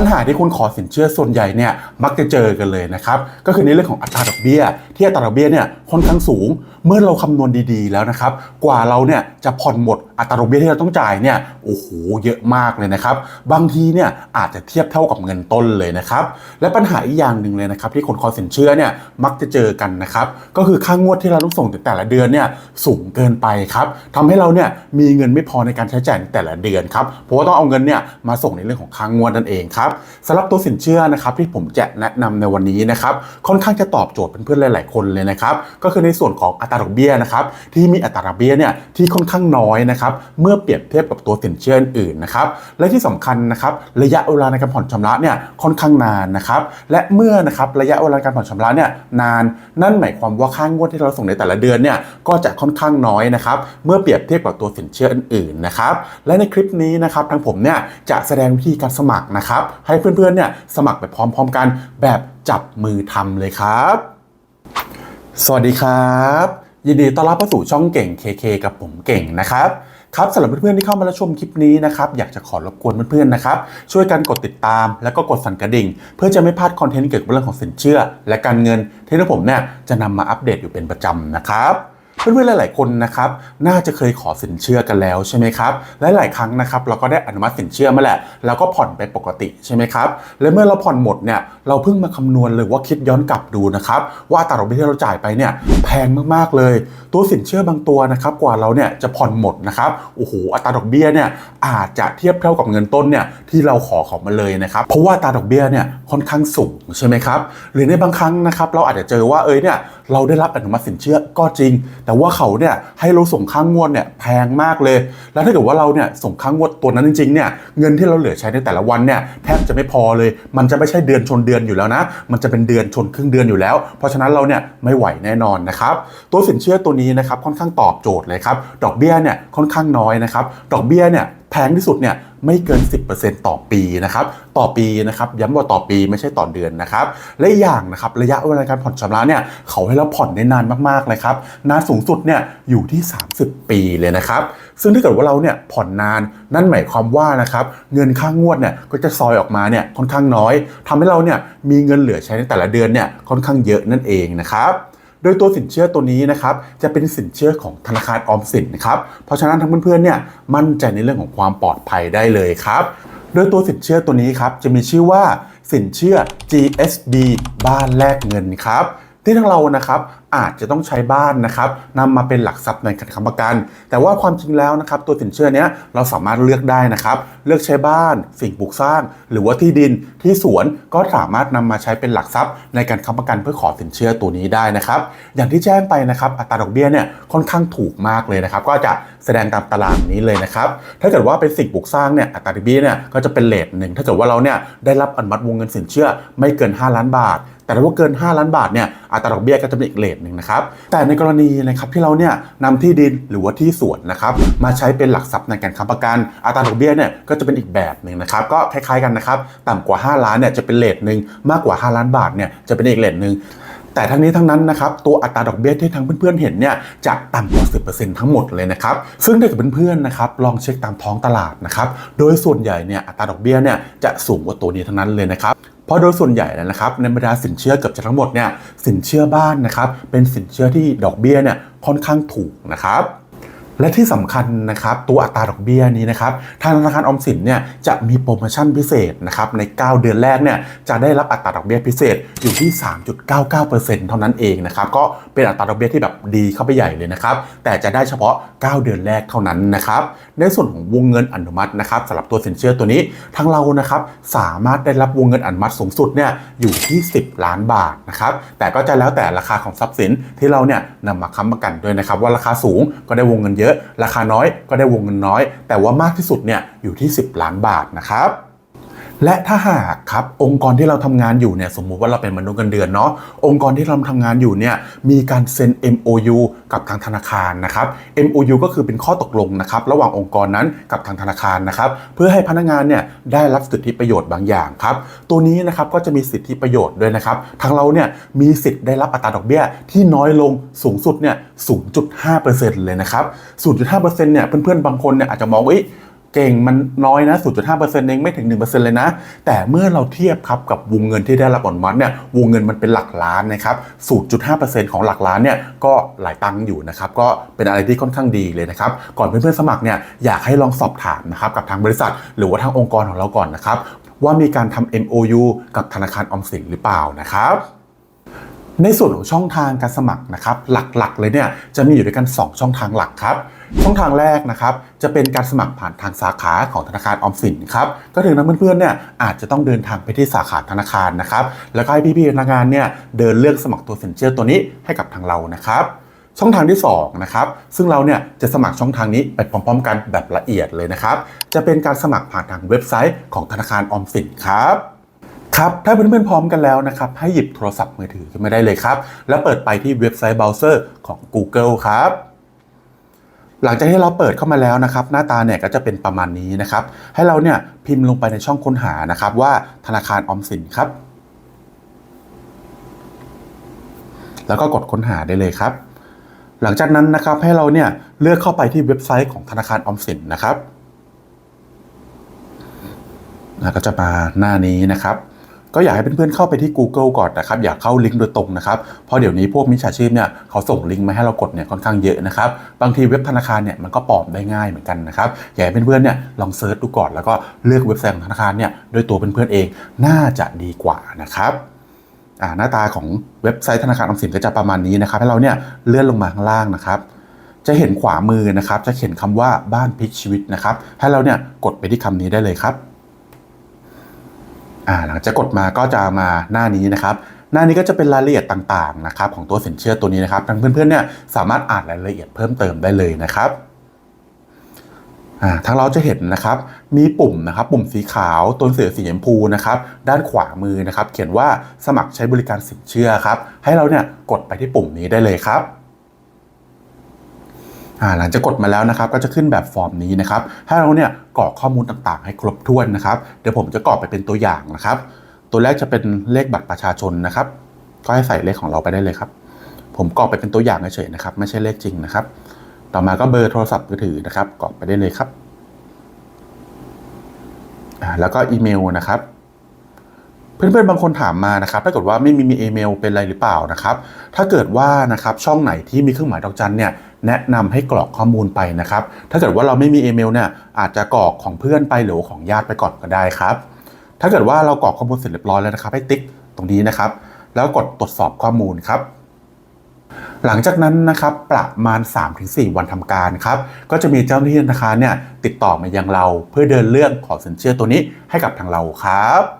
ปัญหาที่คุณขอสินเชื่อส่วนใหญ่เนี่ยมักจะเจอกันเลยนะครับก็คือในเรื่องของอัตราดอกเบี้ย ที่อัตราดอกเบี้ยเนี่ยค่อนข้างสูง เมื่อเราคำนวณดีๆแล้วนะครับ กว่าเราเนี่ยจะผ่อนหมด อัตราดอกเบี้ยที่เราต้องจ่ายเนี่ยโอ้โหเยอะมากเลยนะครับ บางทีเนี่ยอาจจะเทียบเท่ากับเงินต้นเลยนะครับ และปัญหาอีกอย่างหนึ่งเลยนะครับที่คนขอสินเชื่อเนี่ยมักจะเจอกันนะครับ ก็คือค่างวดที่เราต้องส่งแต่ละเดือนเนี่ยสูงเกินไปครับทำให้เราเนี่ยมีเงินไม่พอในการใช้จ่ายในแต่ละเดือนครับเพราะว่าต้องเอาเงินเนี่ยมาส่งในเรื่องของค่างวดนั่นเองครับสำหรับตัวสินเชื่อนะครับที่ผมจะแนะนำในวันนี้นะครับค่อนข้างจะตอบโจทย์เพื่อนๆหลาย ๆ คนเลยนะครับก็คือในส่วนของอัตราดอกเบี้ยนะครับที่มีอัตราดอกเบี้ยเนี่ยที่ค่อนข้างน้อยนะครับเมื่อเปรียบเทียบกับตัวสินเชื่ออื่นนะครับและที่สำคัญนะครับระยะเวลาในการผ่อนชำระเนี่ยค่อนข้างนานนะครับและเมื่อนะครับระยะเวลาการผ่อนชำระเนี่ยนานนั่นหมายความว่าค่างวดที่เราส่งในแต่ละเดือนเนี่ยก็จะค่อนข้างน้อยนะครับเมื่อเปรียบเทียบกับตัวสินเชื่ออื่นๆนะครับและในคลิปนี้นะครับทางผมเนี่ยจะแสดงวิธีการสมัครนะครับให้เพื่อนๆเนี่ยสมัครไปพร้อมๆกันแบบจับมือทำเลยครับ สวัสดีครับ ยินดีต้อนรับเข้าสู่ช่องเก่ง KK กับผมเก่งนะครับ ครับสำหรับเพื่อนๆที่เข้ามารับชมคลิปนี้นะครับอยากจะขอรบกวนเพื่อนๆนะครับช่วยกันกดติดตามแล้วก็กดสั่นกระดิ่ง เพื่อจะไม่พลาดคอนเทนต์เกี่ยวกับเรื่องของสินเชื่อ และการเงินที่ทางผมเนี่ยจะนำมาอัปเดตอยู่เป็นประจำนะครับ เพื่อนๆหลายๆคนนะครับน่าจะเคยขอสินเชื่อกันแล้วใช่ไหมครับและหลายครั้งนะครับเราก็ได้อนุมัติสินเชื่อมาแหละแล้วก็ผ่อนไปปกติใช่ไหมครับและเมื่อเราผ่อนหมดเนี่ยเราเพิ่งมาคำนวณหรือว่าคิดย้อนกลับดูนะครับว่าอัตราดอกเบี้ยที่เราจ่ายไปเนี่ยแพงมากๆเลย ตัวสินเชื่อบางตัวนะครับกว่าเราเนี่ยจะผ่อนหมดนะครับโอ้โหอัตราดอกเบี้ยเนี่ยอาจจะเทียบเท่ากับเงินต้นเนี่ยที่เราขอเขามาเลยนะครับเพราะว่าอัตราดอกเบี้ยเนี่ยค่อนข้างสูงใช่ไหมครับหรือในบางครั้งนะครับเราอาจจะเจอว่าเอ้ยเนี่ยเราได้รับอนุมัติสินเชื่อก็จริงแต่ว่าเขาเนี่ยให้เราส่งค่างงวดเนี่ยแพงมากเลย แล้วถ้าเกิดว่าเราเนี่ยส่งค่างงวดตัวนั้นจริงๆเนี่ยเงินที่เราเหลือใช้ในแต่ละวันเนี่ยแทบจะไม่พอเลย มันจะไม่ใช่เดือนชนเดือนอยู่แล้วนะ มันจะเป็นเดือนชนครึ่งเดือนอยู่แล้ว เพราะฉะนั้นเราเนี่ยไม่ไหวแน่นอนนะครับ ตัวสินเชื่อตัวนี้นะครับค่อนข้างตอบโจทย์เลยครับ ดอกเบี้ยเนี่ยค่อนข้างน้อยนะครับ ดอกเบี้ยเนี่ยแพงที่สุดเนี่ย ไม่เกิน 10%ต่อปีนะครับต่อปีนะครับย้ำว่าต่อปีไม่ใช่ต่อเดือนนะครับและอย่างนะครับระยะเวลาการผ่อนชำระเนี่ยเขาให้เราผ่อนได้นานมากๆเลยครับนานสูงสุดเนี่ยอยู่ที่ 30 ปีเลยนะครับซึ่งถ้าเกิดว่าเราเนี่ยผ่อนนานนั่นหมายความว่านะครับเงินค่างวดเนี่ยก็จะซอยออกมาเนี่ยค่อนข้างน้อยทำให้เราเนี่ยมีเงินเหลือใช้ในแต่ละเดือนเนี่ยค่อนข้างเยอะนั่นเองนะครับ โดยตัวสินเชื่อตัวนี้นะครับจะเป็นสินเชื่อของธนาคารออมสินนะครับเพราะฉะนั้นทั้งเพื่อนๆเนี่ยมั่นใจในเรื่องของความปลอดภัยได้เลยครับโดยตัวสินเชื่อตัวนี้ครับจะมีชื่อว่าสินเชื่อ GSB บ้านแลกเงินครับที่ทั้งเรานะครับ อาจจะต้องใช้บ้านนะครับนำมาเป็นหลักทรัพย์ในการค้ำประกัน แต่ว่าความจริงแล้วนะครับตัวสินเชื่อเนี้ยเราสามารถเลือกได้นะครับ เลือกใช้บ้าน สิ่งปลูกสร้าง หรือว่าที่ดินที่สวนก็สามารถนำมาใช้เป็นหลักทรัพย์ในการค้ำประกันเพื่อขอสินเชื่อตัวนี้ได้นะครับ อย่างที่แจ้งไปนะครับอัตราดอกเบี้ยเนี่ยค่อนข้างถูกมากเลยนะครับก็จะแสดงตามตารางนี้เลยนะครับถ้าเกิดว่าเป็นสิ่งปลูกสร้างเนี่ยอัตราดอกเบี้ยเนี่ยก็จะเป็นเลทหนึ่งถ้าเกิดว่าเราเนี่ยได้รับอนุมัติวงเงินสินเชื่อไม่เกิน 5 ล้านบาท แต่ถ้าว่าเกิน 5 ล้านบาทเนี่ยอัตราดอกเบี้ยก็จะเป็นอีกเลทหนึ่งนะครับ แต่ในกรณีนะครับที่เราเนี่ยนำที่ดินหรือว่าที่สวนนะครับมาใช้เป็นหลักทรัพย์ในการค้ำประกัน อัตราดอกเบี้ยเนี่ยก็จะเป็นอีกแบบหนึ่งนะครับก็คล้ายๆกันนะครับต่ำกว่า 5 ล้านเนี่ยจะเป็นเลทหนึ่งมากกว่า 5 ล้านบาทเนี่ยจะเป็นอีกเลทหนึ่ง แต่ทั้งนี้ทั้งนั้นนะครับตัวอัตราดอกเบี้ยที่ทางเพื่อนๆเห็นเนี่ยจะต่ำกว่า 10%ทั้งหมดเลยนะครับซึ่งถ้าเกิดเพื่อนๆนะครับลองเช็คตามท้องตลาดนะครับโดยส่วนใหญ่เนี่ยอัตราดอกเบี้ยเนี่ยจะสูงกว่าตัวนี้ทั้งนั้นเลยนะครับเพราะโดยส่วนใหญ่แล้วนะครับในบรรดาสินเชื่อเกือบจะทั้งหมดเนี่ยสินเชื่อบ้านนะครับเป็นสินเชื่อที่ดอกเบี้ยเนี่ยค่อนข้างถูกนะครับ และที่สำคัญนะครับตัวอัตราดอกเบี้ยนี้นะครับทางธนาคารออมสินเนี่ยจะมีโปรโมชั่นพิเศษนะครับใน 9 เดือนแรกเนี่ยจะได้รับอัตราดอกเบี้ยพิเศษอยู่ที่ 3.99%เท่านั้นเองนะครับก็เป็นอัตราดอกเบี้ยที่แบบดีเข้าไปใหญ่เลยนะครับแต่จะได้เฉพาะ 9 เดือนแรกเท่านั้นนะครับในส่วนของวงเงินอนุมัตินะครับสำหรับตัวสินเชื่อตัวนี้ทางเรานะครับสามารถได้รับวงเงินอนุมัติสูงสุดเนี่ยอยู่ที่ 10 ล้านบาทนะครับแต่ก็จะแล้วแต่ราคาของทรัพย์สินที่เราเนี่ยนำมาค้ำประกันด้วยนะครับว่าราคาสูงก็ได้วงเงินเยอะราคาน้อยก็ได้วงเงินน้อย แต่ว่ามากที่สุดเนี่ยอยู่ที่ 10 ล้านบาทนะครับ และถ้าหากครับองค์กรที่เราทำงานอยู่เนี่ยสมมุติว่าเราเป็นมนุษย์เงินเดือนเนาะองค์กรที่เราทำงานอยู่เนี่ยมีการเซ็น MOU กับทางธนาคารนะครับ MOU ก็คือเป็นข้อตกลงนะครับระหว่างองค์กรนั้นกับทางธนาคารนะครับเพื่อให้พนักงานเนี่ยได้รับสิทธิประโยชน์บางอย่างครับตัวนี้นะครับก็จะมีสิทธิประโยชน์ด้วยนะครับทางเราเนี่ยมีสิทธิ์ได้รับอัตราดอกเบี้ยที่น้อยลงสูงสุดเนี่ย0.5%เลยนะครับ0.5%เนี่ยเพื่อนๆบางคนเนี่ยอาจจะมองว่า เก่งมันน้อยนะ 0.5%เองไม่ถึง 1%เลยนะ แต่เมื่อเราเทียบครับกับวงเงินที่ได้รับอนุมัติเนี่ยวงเงินมันเป็นหลักล้านนะครับ 0.5%ของหลักล้านเนี่ยก็หลายตังค์อยู่นะครับ ก็เป็นอะไรที่ค่อนข้างดีเลยนะครับ ก่อนเพื่อนๆสมัครเนี่ยอยากให้ลองสอบถามนะครับกับทางบริษัท หรือว่าทางองค์กรของเราก่อนนะครับว่ามีการทำ MOU กับธนาคารออมสินหรือเปล่านะครับ ในส่วนของช่องทางการสมัครนะครับหลักๆ เลยเนี่ยจะมีอยู่ด้วยกัน 2 ช่องทางหลักครับช่องทางแรกนะครับจะเป็นการสมัครผ่านทางสาขาของธนาคารออมสินครับก็ถึงนั้นเพื่อนๆเนี่ยอาจจะต้องเดินทางไปที่สาขาธนาคารนะครับแล้วก็ให้พี่ๆพนักงานเนี่ยเดินเลือกสมัครตัวสินเชื่อตัวนี้ให้กับทางเรานะครับช่องทางที่2นะครับซึ่งเราเนี่ยจะสมัครช่องทางนี้ไปพร้อม ๆ กันแบบละเอียดเลยนะครับจะเป็นการสมัครผ่านทางเว็บไซต์ของธนาคารออมสินครับ ครับถ้าเพื่อนๆพร้อมกันแล้วนะครับให้หยิบโทรศัพท์มือถือขึ้นมาได้เลยครับ แล้วเปิดไปที่เว็บไซต์เบราว์เซอร์ของ Google ครับหลังจากที่เราเปิดเข้ามาแล้วนะครับ หน้าตาเนี่ยก็จะเป็นประมาณนี้นะครับ ให้เราเนี่ยพิมพ์ลงไปในช่องค้นหานะครับ ว่าธนาคารออมสินครับ แล้วก็กดค้นหาได้เลยครับ หลังจากนั้นนะครับให้เราเนี่ยเลือกเข้าไปที่เว็บไซต์ของธนาคารออมสินนะครับก็จะมาหน้านี้นะครับ ก็อยากให้เพื่อนๆเข้าไปที่ Google ก่อนนะครับ อย่าเข้าลิงก์โดยตรงนะครับ เพราะเดี๋ยวนี้พวกมิจฉาชีพเนี่ยเขาส่งลิงก์มาให้เรากดเนี่ยค่อนข้างเยอะนะครับ บางทีเว็บธนาคารเนี่ยมันก็ปลอมได้ง่ายเหมือนกันนะครับ อยากให้เพื่อนๆเนี่ยลองเซิร์ชดูก่อนแล้วก็เลือกเว็บไซต์ของธนาคารเนี่ยด้วยตัวเพื่อนๆเองน่าจะดีกว่านะครับอ่าหน้าตาของเว็บไซต์ธนาคารออมสินก็จะประมาณนี้นะครับ ให้เราเนี่ยเลื่อนลงมาข้างล่างนะครับ จะเห็นขวามือนะครับ จะเขียนคำว่าบ้านพลิกชีวิตนะครับ ให้เราเนี่ยกดไปที่คำนี้ได้เลยครับ หลังจากกดมาก็จะมาหน้านี้นะครับหน้านี้ก็จะเป็นรายละเอียดต่างๆนะครับของตัวสินเชื่อตัวนี้นะครับทางเพื่อนๆเนี่ยสามารถอ่านรายละเอียดเพิ่มเติมได้เลยนะครับอ่าทางเราจะเห็นนะครับมีปุ่มนะครับปุ่มสีขาวตัวหนังสือสีชมพูนะครับด้านขวามือนะครับเขียนว่าสมัครใช้บริการสินเชื่อครับให้เราเนี่ยกดไปที่ปุ่มนี้ได้เลยครับ หลังจากกดมาแล้วนะครับก็จะขึ้นแบบฟอร์มนี้นะครับให้เราเนี่ยกรอกข้อมูลต่างๆ ให้ครบถ้วนนะครับเดี๋ยวผมจะกรอกไปเป็นตัวอย่างนะครับ ตัวแรกจะเป็นเลขบัตรประชาชนนะครับ ก็ให้ใส่เลขของเราไปได้เลยครับ ผมกรอกไปเป็นตัวอย่างเฉยๆนะครับ ไม่ใช่เลขจริงนะครับ ต่อมาก็เบอร์โทรศัพท์มือถือนะครับกรอกไปได้เลยครับแล้วก็อีเมลนะครับเพื่อนๆ บางคนถามมานะครับ ถ้าเกิดว่าไม่มีมีอีเมลเป็นอะไรหรือเปล่านะครับ ถ้าเกิดว่านะครับช่องไหนที่มีเครื่องหมายดอกจันเนี่ย แนะนำให้กรอกข้อมูลไปนะครับ ถ้าเกิดว่าเราไม่มีอีเมลเนี่ยอาจจะกรอกของเพื่อนไปหรือของญาติไปก่อนก็ได้ครับ ถ้าเกิดว่าเรากรอกข้อมูลเสร็จเรียบร้อยแล้วนะครับให้ติ๊กตรงนี้นะครับ แล้วกดตรวจสอบข้อมูลครับ หลังจากนั้นนะครับประมาณ 3-4 วันทำการครับ ก็จะมีเจ้าหน้าที่ธนาคารเนี่ยติดต่อมายังเราเพื่อเดินเรื่องขอสินเชื่อตัวนี้ให้กับทางเราครับ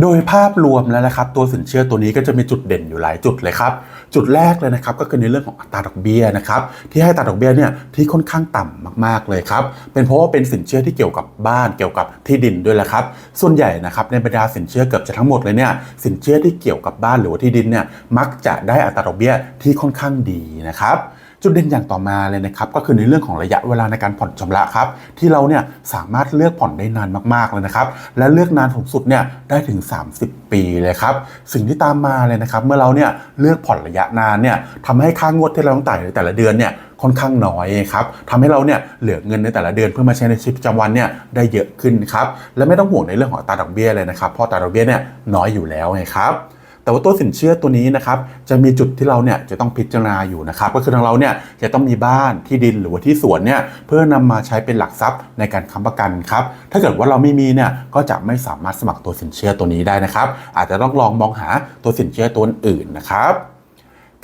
โดยภาพรวมแล้วนะครับตัวสินเชื่อตัวนี้ก็จะมีจุดเด่นอยู่หลายจุดเลยครับจุดแรกเลยนะครับก็คือในเรื่องของอัตราดอกเบี้ยนะครับที่ให้อัตราดอกเบี้ยเนี่ยที่ค่อนข้างต่ำมากๆเลยครับเป็นเพราะว่าเป็นสินเชื่อที่เกี่ยวกับบ้านเกี่ยวกับที่ดินด้วยแหละครับส่วนใหญ่นะครับในบรรดาสินเชื่อเกือบจะทั้งหมดเลยเนี่ยสินเชื่อที่เกี่ยวกับบ้านหรือว่าที่ดินเนี่ยมักจะได้อัตราดอกเบี้ยที่ค่อนข้างดีนะครับจุดเด่นอย่างต่อมาเลยนะครับก็คือในเรื่องของระยะเวลาในการผ่อนชำระครับที่เราเนี่ยสามารถเลือกผ่อนได้นานมากๆเลยนะครับและเลือกนานสูงสุดเนี่ยได้ถึง30 ปีเลยครับ สิ่งที่ตามมาเลยนะครับ เมื่อเราเนี่ยเลือกผ่อนระยะนานเนี่ยทำให้ค่างวดที่เราต้องจ่ายในแต่ละเดือนเนี่ยค่อนข้างน้อยครับทำให้เราเนี่ยเหลือเงินในแต่ละเดือนเพื่อมาใช้ในชีวิตประจำวันเนี่ยได้เยอะขึ้นครับ และไม่ต้องห่วงในเรื่องของอัตาดอกเบี้ยเลยนะครับ เพราะอัตาดอกเบี้ยเนี่ยน้อยอยู่แล้วไงครับ แต่ว่าตัวสินเชื่อตัวนี้นะครับจะมีจุดที่เราเนี่ยจะต้องพิจารณาอยู่นะครับก็คือทางเราเนี่ยจะต้องมีบ้านที่ดินหรือว่าที่สวนเนี่ยเพื่อนำมาใช้เป็นหลักทรัพย์ในการค้ำประกันครับถ้าเกิดว่าเราไม่มีเนี่ยก็จะไม่สามารถสมัครตัวสินเชื่อตัวนี้ได้นะครับ อาจจะต้องลองมองหาตัวสินเชื่อตัวอื่นนะครับ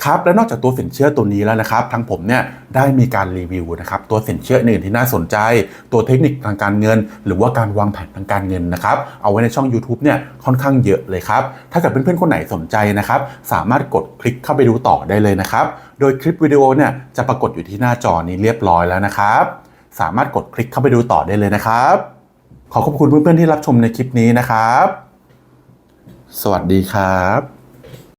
ครับและนอกจากตัวสินเชื่อตัวนี้แล้วนะครับทางผมเนี่ยได้มีการรีวิวนะครับตัวสินเชื่ออื่นที่น่าสนใจ ตัวเทคนิคทางการเงิน หรือว่าการวางแผนทางการเงินนะครับเอาไว้ในช่อง YouTube เนี่ยค่อนข้างเยอะเลยครับถ้าเกิดเพื่อนๆคนไหนสนใจนะครับสามารถกดคลิกเข้าไปดูต่อได้เลยนะครับโดยคลิปวิดีโอเนี่ยจะปรากฏอยู่ที่หน้าจอนี้เรียบร้อยแล้วนะครับสามารถกดคลิกเข้าไปดูต่อได้เลยนะครับ ขอขอบคุณเพื่อนๆที่รับชมในคลิปนี้นะครับ สวัสดีครับ